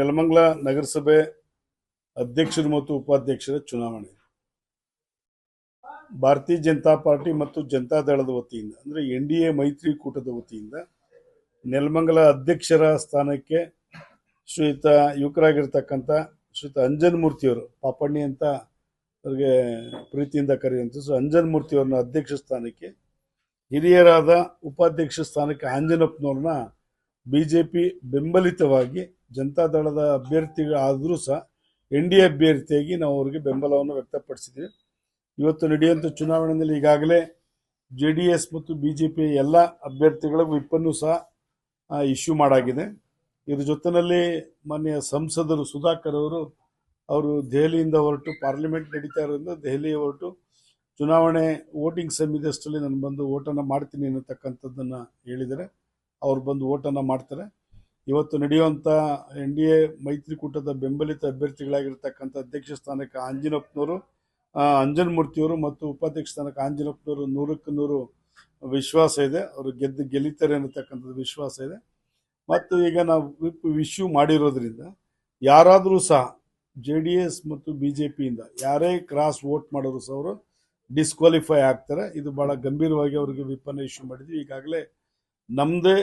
ನೆಲಮಂಗಲ ನಗರಸಭೆ ಅಧ್ಯಕ್ಷರು ಮತ್ತು ಉಪಾಧ್ಯಕ್ಷರ ಚುನಾವಣೆ. ಭಾರತೀಯ ಜನತಾ ಪಾರ್ಟಿ ಮತ್ತು ಜನತಾದಳದ ವತಿಯಿಂದ, ಅಂದರೆ ಎನ್ ಡಿ ಎ ಮೈತ್ರಿಕೂಟದ ವತಿಯಿಂದ ನೆಲಮಂಗಲ ಅಧ್ಯಕ್ಷರ ಸ್ಥಾನಕ್ಕೆ ಶ್ರೀಯುತ ಯುವಕರಾಗಿರ್ತಕ್ಕಂಥ ಶ್ರೀಯುತ ಅಂಜನ್ ಮೂರ್ತಿಯವರು ಪಾಪಣ್ಣಿ ಅಂತ ಅವರಿಗೆ ಪ್ರೀತಿಯಿಂದ ಕರೆಯುವಂಥ ಸೊ ಅಂಜನ್ ಮೂರ್ತಿಯವ್ರನ್ನ ಅಧ್ಯಕ್ಷ ಸ್ಥಾನಕ್ಕೆ, ಹಿರಿಯರಾದ ಉಪಾಧ್ಯಕ್ಷ ಸ್ಥಾನಕ್ಕೆ ಆಂಜನಪ್ಪನವ್ರನ್ನ ಬಿ ಜೆ ಪಿ ಬೆಂಬಲಿತವಾಗಿ ಜನತಾದಳದ ಅಭ್ಯರ್ಥಿಗಳಾದರೂ ಸಹ ಎನ್ ಡಿ ಎ ಅಭ್ಯರ್ಥಿಯಾಗಿ ನಾವು ಅವರಿಗೆ ಬೆಂಬಲವನ್ನು ವ್ಯಕ್ತಪಡಿಸಿದ್ದೀವಿ. ಇವತ್ತು ನಡೆಯುವಂಥ ಚುನಾವಣೆಯಲ್ಲಿ ಈಗಾಗಲೇ ಜೆ ಡಿ ಎಸ್ ಮತ್ತು ಬಿ ಜೆ ಪಿ ಎಲ್ಲ ಅಭ್ಯರ್ಥಿಗಳ ವಿಪ್ಪನ್ನು ಸಹ ಇಶ್ಯೂ ಮಾಡಾಗಿದೆ. ಇದ್ರ ಜೊತೆಯಲ್ಲಿ ಮಾನ್ಯ ಸಂಸದರು ಸುಧಾಕರ್ ಅವರು ಅವರು ದೆಹಲಿಯಿಂದ ಹೊರಟು ಪಾರ್ಲಿಮೆಂಟ್ ನಡೀತಾ ಇರೋದ್ರಿಂದ ದೆಹಲಿ ಹೊರಟು ಚುನಾವಣೆ ವೋಟಿಂಗ್ ಸಮಿತಿಯಷ್ಟರಲ್ಲಿ ನಾನು ಬಂದು ಓಟನ್ನು ಮಾಡ್ತೀನಿ ಅನ್ನತಕ್ಕಂಥದ್ದನ್ನು ಹೇಳಿದರೆ ಅವ್ರು ಬಂದು ಓಟನ್ನು ಮಾಡ್ತಾರೆ. ಇವತ್ತು ನಡೆಯುವಂಥ ಎನ್ ಡಿ ಎ ಮೈತ್ರಿಕೂಟದ ಬೆಂಬಲಿತ ಅಭ್ಯರ್ಥಿಗಳಾಗಿರ್ತಕ್ಕಂಥ ಅಧ್ಯಕ್ಷ ಸ್ಥಾನಕ್ಕೆ ಅಂಜನಪ್ಪನವರು ಅಂಜನ್ಮೂರ್ತಿಯವರು ಅಂಜನ್ ಮೂರ್ತಿಯವರು ಮತ್ತು ಉಪಾಧ್ಯಕ್ಷ ಸ್ಥಾನಕ್ಕೆ ಅಂಜನಪ್ಪನವರು ನೂರಕ್ಕೆ ನೂರು ವಿಶ್ವಾಸ ಇದೆ. ಅವರು ಗೆದ್ದು ಗೆಲ್ಲುತ್ತಾರೆ ಅನ್ನತಕ್ಕಂಥದ್ದು ವಿಶ್ವಾಸ ಇದೆ. ಮತ್ತು ಈಗ ನಾವು ವಿಪ್ ಇಶ್ಯೂ ಮಾಡಿರೋದ್ರಿಂದ ಯಾರಾದರೂ ಸಹ ಜೆ ಡಿ ಎಸ್ ಮತ್ತು ಬಿ ಜೆ ಪಿಯಿಂದ ಯಾರೇ ಕ್ರಾಸ್ ವೋಟ್ ಮಾಡೋರು ಸಹ ಅವರು ಡಿಸ್ಕ್ವಾಲಿಫೈ ಆಗ್ತಾರೆ. ಇದು ಭಾಳ ಗಂಭೀರವಾಗಿ ಅವರಿಗೆ ವಿಪನ್ನ ಇಶ್ಯೂ ಮಾಡಿದ್ವಿ. ಈಗಾಗಲೇ ನಮ್ಮದೇ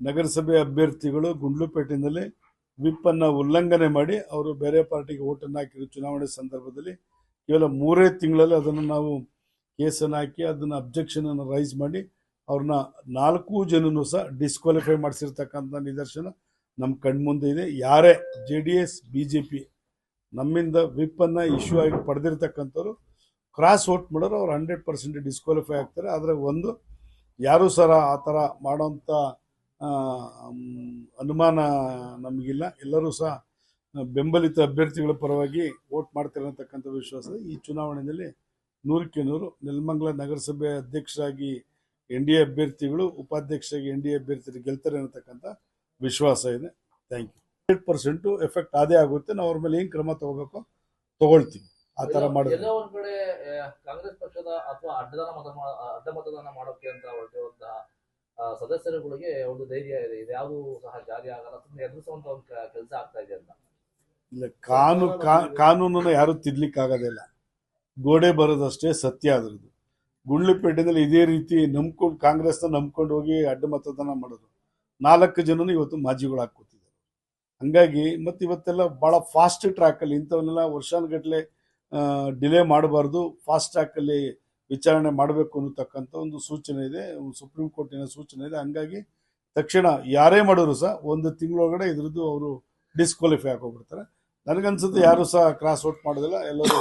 ನಗರಸಭೆ ಅಭ್ಯರ್ಥಿಗಳು ಗುಂಡ್ಲುಪೇಟೆನಲ್ಲಿ ವಿಪ್ಪನ್ನು ಉಲ್ಲಂಘನೆ ಮಾಡಿ ಅವರು ಬೇರೆ ಪಾರ್ಟಿಗೆ ಓಟನ್ನು ಹಾಕಿರೋ ಚುನಾವಣೆ ಸಂದರ್ಭದಲ್ಲಿ ಕೇವಲ ಮೂರೇ ತಿಂಗಳಲ್ಲಿ ಅದನ್ನು ನಾವು ಕೇಸನ್ನು ಹಾಕಿ ಅದನ್ನು ಅಬ್ಜೆಕ್ಷನನ್ನು ರೈಸ್ ಮಾಡಿ ಅವ್ರನ್ನ ನಾಲ್ಕು ಜನನು ಸಹ ಡಿಸ್ಕ್ವಾಲಿಫೈ ಮಾಡಿಸಿರ್ತಕ್ಕಂಥ ನಿದರ್ಶನ ನಮ್ಮ ಕಣ್ಮುಂದೆ ಇದೆ. ಯಾರೇ J D S, B J P ನಮ್ಮಿಂದ ವಿಪ್ಪನ್ನು ಇಶ್ಯೂ ಆಗಿ ಪಡೆದಿರ್ತಕ್ಕಂಥವ್ರು ಕ್ರಾಸ್ ವೋಟ್ ಮಾಡೋರು ಅವ್ರು ಹಂಡ್ರೆಡ್ ಪರ್ಸೆಂಟ್ ಡಿಸ್ಕ್ವಾಲಿಫೈ ಆಗ್ತಾರೆ. ಆದರೆ ಒಂದು ಯಾರೂ ಸರ ಆ ಥರ ಮಾಡೋಂಥ ಅನುಮಾನ ನಮಗಿಲ್ಲ. ಎಲ್ಲರೂ ಸಹ ಬೆಂಬಲಿತ ಅಭ್ಯರ್ಥಿಗಳ ಪರವಾಗಿ ವೋಟ್ ಮಾಡ್ತಾರೆ ಅಂತಕ್ಕಂಥ ವಿಶ್ವಾಸ. ಈ ಚುನಾವಣೆಯಲ್ಲಿ ನೂರಕ್ಕೆ ನೂರು. ನೆಲಮಂಗಲ ನಗರಸಭೆ ಅಧ್ಯಕ್ಷರಾಗಿ ಎನ್ ಡಿ ಎ ಅಭ್ಯರ್ಥಿಗಳು ಉಪಾಧ್ಯಕ್ಷರಾಗಿ ಎನ್ ಡಿ ಎ ಅಭ್ಯರ್ಥಿಗಳು ಗೆಲ್ತಾರೆ ಅನ್ನತಕ್ಕಂಥ ವಿಶ್ವಾಸ ಇದೆ. Thank you hundred percent effect ಅದೇ ಆಗುತ್ತೆ. ನಾವು ಅವ್ರ ಮೇಲೆ ಏನು ಕ್ರಮ ತಗೋಬೇಕು ತಗೊಳ್ತೀವಿ. ಆ ಥರ ಮಾಡಿದ್ರೆ. ಕಡೆ ಕಾಂಗ್ರೆಸ್ ಪಕ್ಷದ ಅಥವಾ ಅಡ್ಡದಾನ ಮತ ಅಡ್ಡ ಮತದಾನ ಮಾಡೋಕೆ ಅಂತ ಹೊರಟಿರುವಂತಹ ಸದಸ್ಯರುಗಳಿಗೆ ಒಂದು ಧೈರ್ಯ ಇದೆ. ಇದ್ಯಾವುದು ಸಹ ಜಾರಿ ಆಗಲ್ಲ. ಸುಮ್ಮನೆ ಎದುರಿಸುವಂತ ಒಂದು ಕೆಲಸ ಆಗ್ತಾ ಇದೆ ಅಂತ. ಇಲ್ಲ, ಕಾನು ಕಾನೂನನ್ನ ಯಾರು ಯಾರು ತಿದ್ಲಿಕ್ಕಾಗೋದಿಲ್ಲ ಗೋಡೆ ಬರೋದಷ್ಟೇ ಸತ್ಯ ಅದ್ರದ್ದು. ಗುಂಡ್ಲುಪೇಟೆನಲ್ಲಿ ಇದೇ ರೀತಿ ನಂಬ್ಕೊಂಡು ಕಾಂಗ್ರೆಸ್ನ ನಂಬ್ಕೊಂಡು ಹೋಗಿ ಅಡ್ಡ ಮತದಾನ ಮಾಡೋದು. ನಾಲ್ಕು ಜನನು ಇವತ್ತು ಮಾಜಿಗಳು ಹಾಕ್ಕೊತಿದ್ದಾರೆ ಹಂಗಾಗಿ ಮತ್ತೆ ಇವತ್ತೆಲ್ಲ ಭಾಳ ಫಾಸ್ಟ್ ಟ್ರ್ಯಾಕಲ್ಲಿ ಇಂಥವನ್ನೆಲ್ಲ ವರ್ಷಾನುಗಟ್ಟಲೆ ಡಿಲೇ ಮಾಡಬಾರ್ದು. ಫಾಸ್ಟ್ ಟ್ರ್ಯಾಕಲ್ಲಿ ವಿಚಾರಣೆ ಮಾಡಬೇಕು ಅನ್ನತಕ್ಕಂಥ ಒಂದು ಸೂಚನೆ ಇದೆ ಸುಪ್ರೀಂ ಕೋರ್ಟಿನ ಸೂಚನೆ ಇದೆ. ಹಂಗಾಗಿ ತಕ್ಷಣ ಯಾರೇ ಮಾಡೋರು ಸಹ ಒಂದು ತಿಂಗಳೊಳಗಡೆ ಇದ್ರದ್ದು ಅವರು ಡಿಸ್ಕ್ವಾಲಿಫೈ ಆಗೋಗ್ಬಿಡ್ತಾರೆ ನನಗನ್ಸುತ್ತೆ ಯಾರು ಸಹ ಕ್ರಾಸ್ ವೋಟ್ ಮಾಡೋದಿಲ್ಲ ಎಲ್ಲರೂ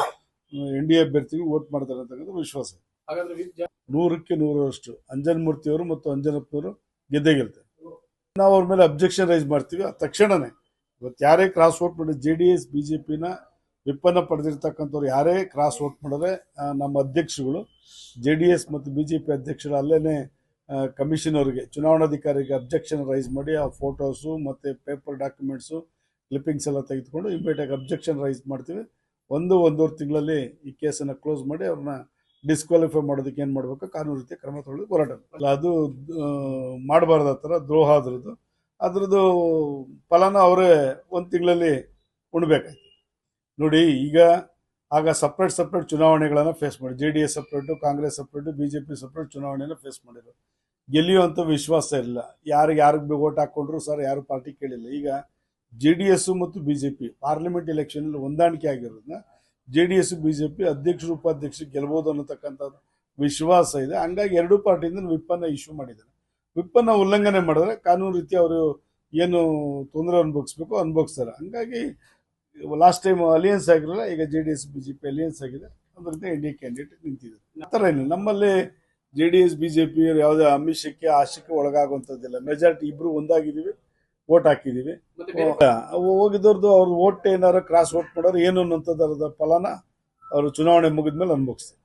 ಎನ್ ಡಿ ಎ ಅಭ್ಯರ್ಥಿಗಳು ವೋಟ್ ಮಾಡ್ತಾರೆ ಅಂತಕ್ಕಂಥ ವಿಶ್ವಾಸ ನೂರಕ್ಕೆ ನೂರರಷ್ಟು ಅಂಜನ್ ಮೂರ್ತಿಯವರು ಮತ್ತು ಅಂಜನಪ್ಪನವರು ಗೆದ್ದೇ ಗೆಲ್ತಾರೆ. ನಾವು ಅವ್ರ ಮೇಲೆ ಅಬ್ಜೆಕ್ಷನ್ ರೈಸ್ ಮಾಡ್ತೀವಿ. ಆ ತಕ್ಷಣನೇ ಇವತ್ತು ಯಾರೇ ಕ್ರಾಸ್ ವೋಟ್ ಮಾಡಿ J D S B J ಪಿನ ವಿಪ್ಪನ್ನ ಪಡೆದಿರ್ತಕ್ಕಂಥವ್ರು ಯಾರೇ ಕ್ರಾಸ್ ವೋಟ್ ಮಾಡಿದ್ರೆ ನಮ್ಮ ಅಧ್ಯಕ್ಷಗಳು ಜೆ ಡಿ ಎಸ್ ಮತ್ತು ಬಿ ಜೆ ಪಿ ಅಧ್ಯಕ್ಷರು ಅಲ್ಲೇ ಕಮಿಷನ್ ಅವರಿಗೆ ಚುನಾವಣಾಧಿಕಾರಿಗೆ ಅಬ್ಜೆಕ್ಷನ್ ರೈಸ್ ಮಾಡಿ, ಆ ಫೋಟೋಸು ಮತ್ತು ಪೇಪರ್ ಡಾಕ್ಯುಮೆಂಟ್ಸು ಕ್ಲಿಪ್ಪಿಂಗ್ಸ್ ಎಲ್ಲ ತೆಗೆದುಕೊಂಡು ಇಮ್ಮಿಡಿಯೇಟಾಗಿ ಅಬ್ಜೆಕ್ಷನ್ ರೈಸ್ ಮಾಡ್ತೀವಿ. ಒಂದು, ಒಂದೂವರೆ ತಿಂಗಳಲ್ಲಿ ಈ ಕೇಸನ್ನು ಕ್ಲೋಸ್ ಮಾಡಿ ಅವ್ರನ್ನ ಡಿಸ್ಕ್ವಾಲಿಫೈ ಮಾಡೋದಕ್ಕೆ ಏನು ಮಾಡಬೇಕು? ಕಾನೂನು ರೀತಿಯ ಕ್ರಮ ತಗೊಳ್ಳೋದು ಹೋರಾಟ. ಅಲ್ಲ, ಅದು ಮಾಡಬಾರ್ದು ಆ ಥರ, ದ್ರೋಹ ಅದರದ್ದು ಅದ್ರದ್ದು ಫಲನ ಅವರೇ ಒಂದು ತಿಂಗಳಲ್ಲಿ ಉಣ್ಬೇಕಾಯ್ತು. ನೋಡಿ, ಈಗ ಆಗ ಸಪ್ರೇಟ್ ಸಪ್ರೇಟ್ ಚುನಾವಣೆಗಳನ್ನು ಫೇಸ್ ಮಾಡಿ. J D S separate Congress separate B J P separate ಚುನಾವಣೆಯನ್ನು ಫೇಸ್ ಮಾಡಿದ್ರು. ಅಂತ ವಿಶ್ವಾಸ ಇಲ್ಲ. ಯಾರಿಗೆ ಯಾರಿಗೆ ಓಟ್ ಹಾಕ್ಕೊಂಡ್ರು ಸರ್, ಯಾರು ಪಾರ್ಟಿ ಕೇಳಿಲ್ಲ. ಈಗ ಜೆ ಡಿ ಎಸ್ ಮತ್ತು ಬಿ ಜೆ ಪಿ ಪಾರ್ಲಿಮೆಂಟ್ ಎಲೆಕ್ಷನಲ್ಲಿ ಹೊಂದಾಣಿಕೆ ಆಗಿರೋದ್ರಿಂದ J D S B J P ಅಧ್ಯಕ್ಷರು ಉಪಾಧ್ಯಕ್ಷರು ಗೆಲ್ಬೋದು ಅನ್ನತಕ್ಕಂಥದ್ದು ವಿಶ್ವಾಸ ಇದೆ. ಹಂಗಾಗಿ ಎರಡೂ ಪಾರ್ಟಿಯಿಂದ ವಿಪ್ಪನ್ನು ಇಶ್ಯೂ ಮಾಡಿದ್ದಾರೆ. ವಿಪ್ಪನ್ನು ಉಲ್ಲಂಘನೆ ಮಾಡಿದ್ರೆ ಕಾನೂನು ರೀತಿ ಅವರು ಏನು ತೊಂದರೆ ಅನುಭವಿಸ್ಬೇಕು, ಅನುಭವಿಸ್ತಾರೆ. ಹಂಗಾಗಿ ಲಾಸ್ಟ್ ಟೈಮ್ ಅಲಿಯನ್ಸ್ ಆಗಿರಲ್ಲ ಈಗ J D S B J P alliance ಆಗಿದೆ. ಅದರಿಂದ ಎನ್ ಡಿ ಎ ಕ್ಯಾಂಡಿಡೇಟ್ ನಿಂತಿದೆ. ಆ ಥರ ಏನಿಲ್ಲ. ನಮ್ಮಲ್ಲಿ J D S B J ಯಾವುದೇ ಅಮಿಷಕ್ಕೆ ಆಶಕ್ಕೆ ಒಳಗಾಗುವಂಥದ್ದಿಲ್ಲ. ಮೆಜಾರಿಟಿ ಇಬ್ಬರು ಒಂದಾಗಿದ್ದೀವಿ ವೋಟ್ ಹಾಕಿದ್ದೀವಿ. ಹೋಗಿದ್ದವ್ರದ್ದು ಅವ್ರ ಓಟ್ ಏನಾರು ಕ್ರಾಸ್ ವೋಟ್ ಮಾಡೋರು ಏನು ಅನ್ನೋಂಥದ್ದು ಫಲನ ಅವರು ಚುನಾವಣೆ ಮುಗಿದ್ಮೇಲೆ ಅನುಭವಿಸ್ತಾರೆ.